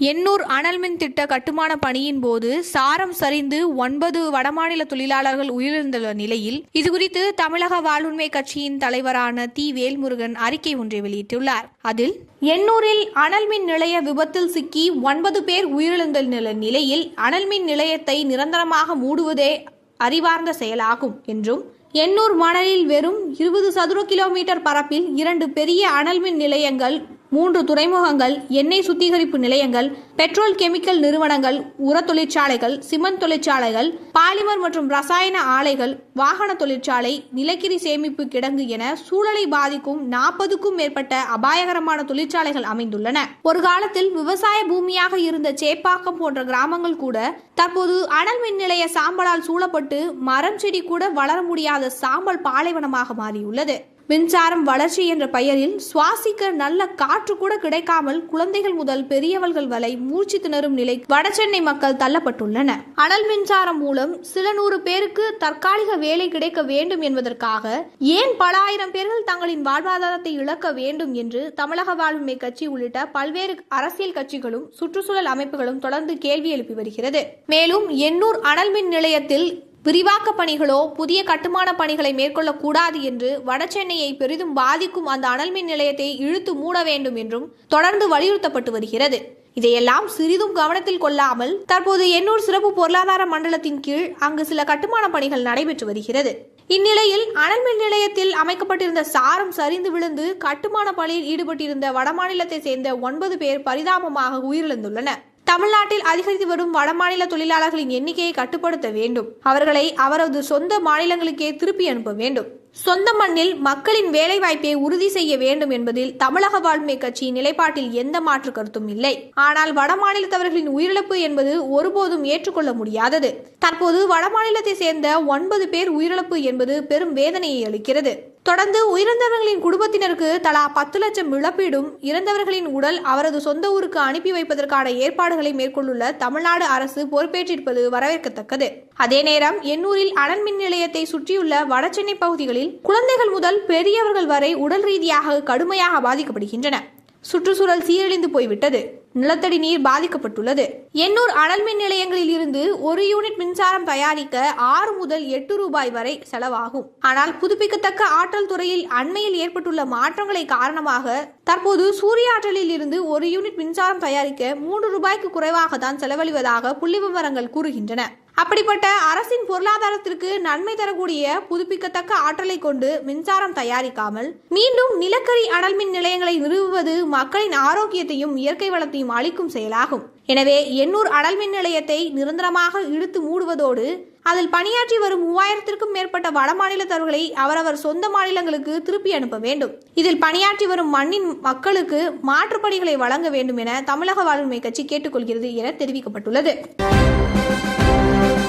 எண்ணூர் அனல்மின் திட்ட கட்டுமான பணியின் போது சாரம் சரிந்து ஒன்பது வடமாநில தொழிலாளர்கள் உயிரிழந்துள்ள நிலையில் இதுகுறித்து தமிழக வாழ்வுரிமை கட்சியின் தலைவரான தி. வேல்முருகன் அறிக்கை ஒன்றை வெளியிட்டுள்ளார். அதில் எண்ணூரில் அனல்மின் நிலைய விபத்தில் சிக்கி ஒன்பது பேர் உயிரிழந்துள்ள நிலையில் அனல்மின் நிலையத்தை நிரந்தரமாக மூடுவதே அறிவார்ந்த செயலாகும் என்றும் எண்ணூர் மணலில் வெறும் இருபது சதுர கிலோமீட்டர் பரப்பில் இரண்டு பெரிய அனல்மின் நிலையங்கள் மூன்று துறைமுகங்கள் எண்ணெய் சுத்திகரிப்பு நிலையங்கள் பெட்ரோல் கெமிக்கல் நிறுவனங்கள் உர தொழிற்சாலைகள் சிமெண்ட் தொழிற்சாலைகள் பாலிமர் மற்றும் ரசாயன ஆலைகள் வாகன தொழிற்சாலை நிலக்கரி சேமிப்பு கிடங்கு என சூழலை பாதிக்கும் நாற்பதுக்கும் மேற்பட்ட அபாயகரமான தொழிற்சாலைகள் அமைந்துள்ளன. ஒரு காலத்தில் விவசாய பூமியாக இருந்த சேப்பாக்கம் போன்ற கிராமங்கள் கூட தற்போது அனல் மின் நிலைய சாம்பலால் சூழப்பட்டு மரம் செடி கூட வளர முடியாத சாம்பல் பாலைவனமாக மாறியுள்ளது. மின்சாரம் வளர்ச்சி என்ற பெயரில் சுவாசிக்க நல்ல காற்று கூட கிடைக்காமல் குழந்தைகள் முதல் பெரியவர்கள் வரை மூச்சு திணறும் நிலை வடசென்னை மக்கள் தள்ளப்பட்டுள்ளன அனல் மின்சாரம் மூலம் சில நூறு பேருக்கு தற்காலிக வேலை கிடைக்க வேண்டும் என்பதற்காக ஏன் பல ஆயிரம் பேர்கள் தங்களின் வாழ்வாதாரத்தை இழக்க வேண்டும் என்று தமிழக வாழ்வுமை கட்சி உள்ளிட்ட பல்வேறு அரசியல் கட்சிகளும் சுற்றுச்சூழல் அமைப்புகளும் தொடர்ந்து கேள்வி எழுப்பி வருகிறது. மேலும் எண்ணூர் அனல் மின் நிலையத்தில் விரிவாக்க பணிகளோ புதிய கட்டுமான பணிகளை மேற்கொள்ளக்கூடாது என்று வடசென்னையை பெரிதும் பாதிக்கும் அந்த அனல்மின் நிலையத்தை இழுத்து மூட வேண்டும் என்றும் தொடர்ந்து வலியுறுத்தப்பட்டு வருகிறது. இதையெல்லாம் சிறிதும் கவனத்தில் கொள்ளாமல் தற்போது எண்ணூர் சிறப்பு பொருளாதார மண்டலத்தின் கீழ் அங்கு சில கட்டுமான பணிகள் நடைபெற்று வருகிறது. இந்நிலையில் அனல்மின் நிலையத்தில் அமைக்கப்பட்டிருந்த சாரம் சரிந்து விழுந்து கட்டுமான பணியில் ஈடுபட்டிருந்த வடமாநிலத்தை சேர்ந்த ஒன்பது பேர் பரிதாபமாக உயிரிழந்துள்ளனர். தமிழ்நாட்டில் அதிகரித்து வரும் வடமாநில தொழிலாளர்களின் எண்ணிக்கையை கட்டுப்படுத்த வேண்டும். அவர்களை அவரது சொந்த மாநிலங்களுக்கே திருப்பி அனுப்ப வேண்டும். சொந்த மண்ணில் மக்களின் வேலைவாய்ப்பை உறுதி செய்ய வேண்டும் என்பதில் தமிழக வாழ்மை கட்சியின் நிலைப்பாட்டில் எந்த மாற்று கருத்தும் இல்லை. ஆனால் வடமாநிலத்தவர்களின் உயிரிழப்பு என்பது ஒருபோதும் ஏற்றுக்கொள்ள முடியாதது. தற்போது வடமாநிலத்தை சேர்ந்த ஒன்பது பேர் உயிரிழப்பு என்பது பெரும் வேதனையை அளிக்கிறது. தொடர்ந்து உயிரிழந்தவர்களின் குடும்பத்தினருக்கு தலா பத்து லட்சம் இழப்பீடும் இறந்தவர்களின் உடல் அவரது சொந்த ஊருக்கு அனுப்பி வைப்பதற்கான ஏற்பாடுகளை மேற்கொண்டுள்ள தமிழ்நாடு அரசு பொறுப்பேற்றிருப்பது வரவேற்கத்தக்கது. அதே நேரம் எண்ணூரில் அனல் மின் நிலையத்தை சுற்றியுள்ள வடசென்னை பகுதிகளில் குழந்தைகள் முதல் பெரியவர்கள் வரை உடல் ரீதியாக கடுமையாக பாதிக்கப்படுகின்றன. சுற்றுச்சூழல் சீரழிந்து போய்விட்டது. நிலத்தடி நீர் பாதிக்கப்பட்டுள்ளது. எண்ணூர் அனல் மின் நிலையங்களில் இருந்து ஒரு யூனிட் மின்சாரம் தயாரிக்க ஆறு முதல் எட்டு ரூபாய் வரை செலவாகும். ஆனால் புதுப்பிக்கத்தக்க ஆற்றல் துறையில் அண்மையில் ஏற்பட்டுள்ள மாற்றங்களை காரணமாக தற்போது சூரிய ஆற்றலில் இருந்து ஒரு யூனிட் மின்சாரம் தயாரிக்க மூன்று ரூபாய்க்கு குறைவாக தான் செலவழிவதாக புள்ளி விவரங்கள் கூறுகின்றன. அப்படிப்பட்ட அரசின் பொருளாதாரத்திற்கு நன்மை தரக்கூடிய புதுப்பிக்கத்தக்க ஆற்றலை கொண்டு மின்சாரம் தயாரிக்காமல் மீண்டும் நிலக்கரி அனல் மின் நிலையங்களை நிறுவுவது மக்களின் ஆரோக்கியத்தையும் இயற்கை வளத்தையும் அளிக்கும் செயலாகும். எனவே எண்ணூர் அனல் மின் நிலையத்தை நிரந்தரமாக இழுத்து மூடுவதோடு அதில் பணியாற்றி வரும் மூவாயிரத்திற்கும் மேற்பட்ட வடமாநிலத்தவர்களை அவரவர் சொந்த மாநிலங்களுக்கு திருப்பி அனுப்ப வேண்டும். இதில் பணியாற்றி வரும் மண்ணின் மக்களுக்கு மாற்றுப் பணிகளை வழங்க வேண்டும் என தமிழக வாழ்வுமை கட்சி கேட்டுக்கொள்கிறது என தெரிவிக்கப்பட்டுள்ளது. Thank you.